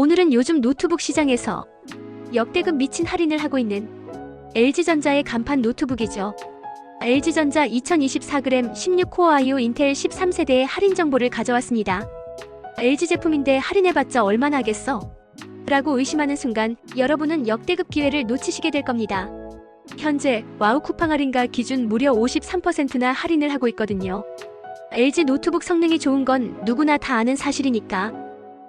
오늘은 요즘 노트북 시장에서 역대급 미친 할인을 하고 있는 LG전자의 간판 노트북이죠. LG전자 2024g 16코어 i5 인텔 13세대의 할인 정보를 가져왔습니다. LG 제품인데 할인해봤자 얼마나 하겠어? 라고 의심하는 순간 여러분은 역대급 기회를 놓치시게 될 겁니다. 현재 와우 쿠팡 할인가 기준 무려 53%나 할인을 하고 있거든요. LG 노트북 성능이 좋은 건 누구나 다 아는 사실이니까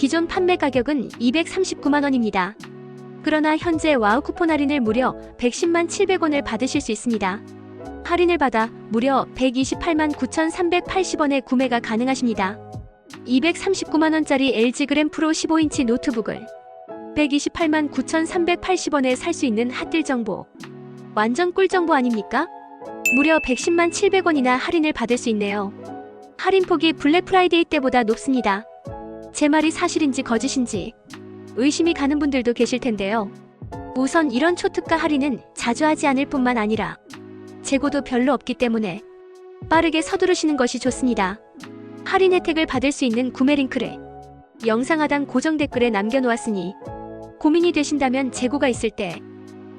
기존 판매 가격은 239만 원입니다. 그러나 현재 와우 쿠폰 할인을 무려 110만 700원을 받으실 수 있습니다. 할인을 받아 무려 128만 9,380원에 구매가 가능하십니다. 239만 원짜리 LG 그램 프로 15인치 노트북을 128만 9,380원에 살 수 있는 핫딜 정보. 완전 꿀 정보 아닙니까? 무려 110만 700원이나 할인을 받을 수 있네요. 할인 폭이 블랙 프라이데이 때보다 높습니다. 제 말이 사실인지 거짓인지 의심이 가는 분들도 계실 텐데요. 우선 이런 초특가 할인은 자주 하지 않을 뿐만 아니라 재고도 별로 없기 때문에 빠르게 서두르시는 것이 좋습니다. 할인 혜택을 받을 수 있는 구매 링크를 영상 하단 고정 댓글에 남겨놓았으니 고민이 되신다면 재고가 있을 때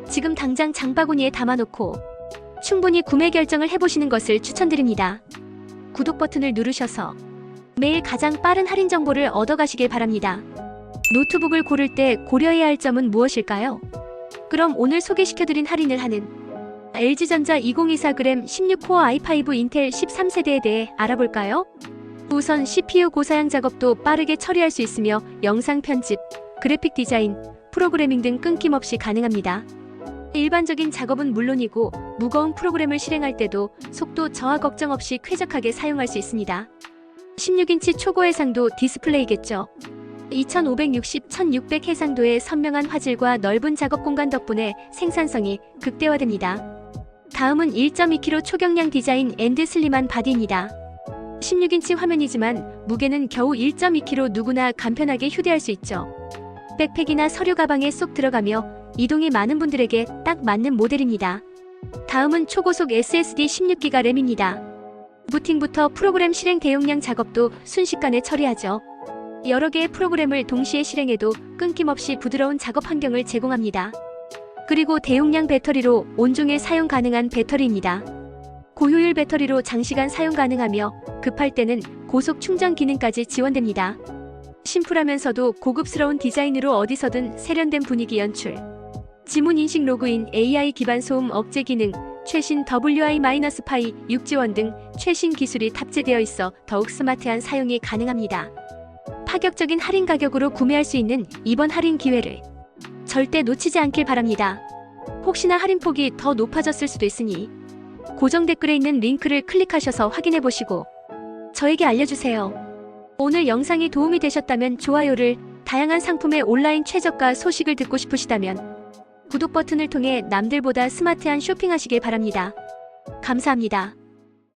지금 당장 장바구니에 담아놓고 충분히 구매 결정을 해보시는 것을 추천드립니다. 구독 버튼을 누르셔서 매일 가장 빠른 할인 정보를 얻어가시길 바랍니다. 노트북을 고를 때 고려해야 할 점은 무엇일까요? 그럼 오늘 소개시켜드린 할인을 하는 LG전자 2024g 16코어 i5 인텔 13세대에 대해 알아볼까요? 우선 CPU 고사양 작업도 빠르게 처리할 수 있으며 영상 편집, 그래픽 디자인, 프로그래밍 등 끊김없이 가능합니다. 일반적인 작업은 물론이고 무거운 프로그램을 실행할 때도 속도 저하 걱정 없이 쾌적하게 사용할 수 있습니다. 16인치 초고 해상도 디스플레이겠죠. 2560, 1600 해상도의 선명한 화질과 넓은 작업 공간 덕분에 생산성이 극대화됩니다. 다음은 1.2kg 초경량 디자인 앤드 슬림한 바디입니다. 16인치 화면이지만 무게는 겨우 1.2kg 누구나 간편하게 휴대할 수 있죠. 백팩이나 서류 가방에 쏙 들어가며 이동이 많은 분들에게 딱 맞는 모델입니다. 다음은 초고속 SSD 16기가 램입니다. 부팅부터 프로그램 실행 대용량 작업도 순식간에 처리하죠. 여러 개의 프로그램을 동시에 실행해도 끊김없이 부드러운 작업 환경을 제공합니다. 그리고 대용량 배터리로 온종일 사용 가능한 배터리입니다. 고효율 배터리로 장시간 사용 가능하며 급할 때는 고속 충전 기능까지 지원됩니다. 심플하면서도 고급스러운 디자인으로 어디서든 세련된 분위기 연출. 지문 인식 로그인 AI 기반 소음 억제 기능, 최신 WI-파이 6 지원 등 최신 기술이 탑재되어 있어 더욱 스마트한 사용이 가능합니다. 파격적인 할인 가격으로 구매할 수 있는 이번 할인 기회를 절대 놓치지 않길 바랍니다. 혹시나 할인 폭이 더 높아졌을 수도 있으니 고정 댓글에 있는 링크를 클릭하셔서 확인해 보시고 저에게 알려주세요. 오늘 영상이 도움이 되셨다면 좋아요를, 다양한 상품의 온라인 최저가 소식을 듣고 싶으시다면 구독 버튼을 통해 남들보다 스마트한 쇼핑하시길 바랍니다. 감사합니다.